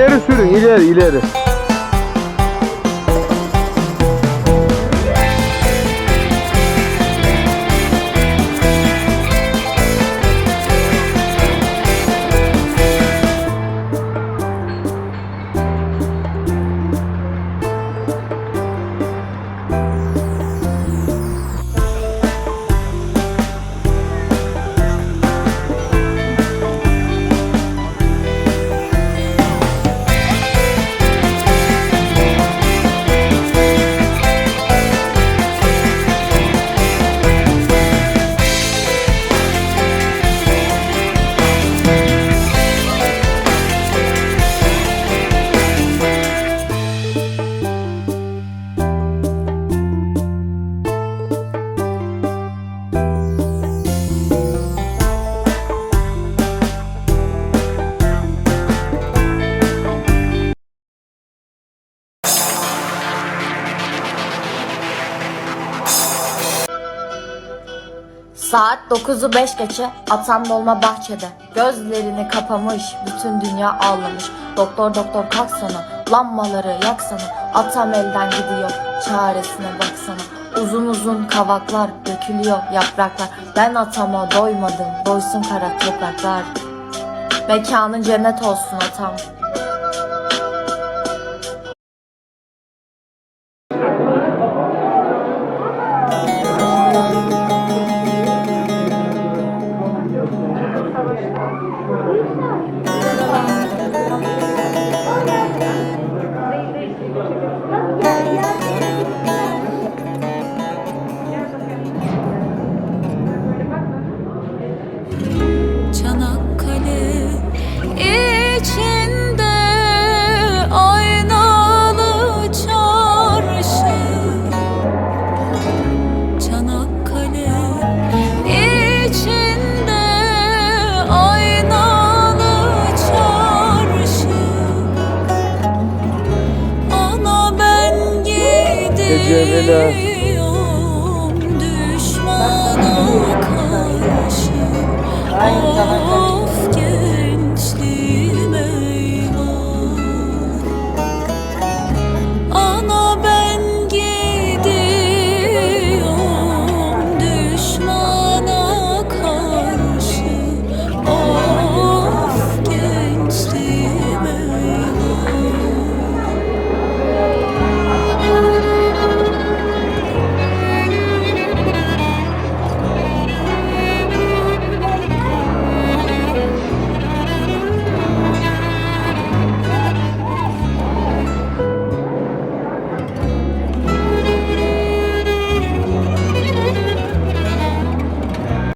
İleri sürün ileri ileri. Saat 9'u 5 geçe atam dolma bahçede. Gözlerini kapamış bütün dünya ağlamış. Doktor doktor kalksana lambaları yaksana. Atam elden gidiyor çaresine baksana. Uzun uzun kavaklar dökülüyor yapraklar. Ben atama doymadım doysun kara topraklar. Mekanın cennet olsun atam. Çanakkale içinde aynalı çarşı Çanakkale içinde aynalı çarşı Ana ben Eceline. gidiyorum düşmana karşı Oh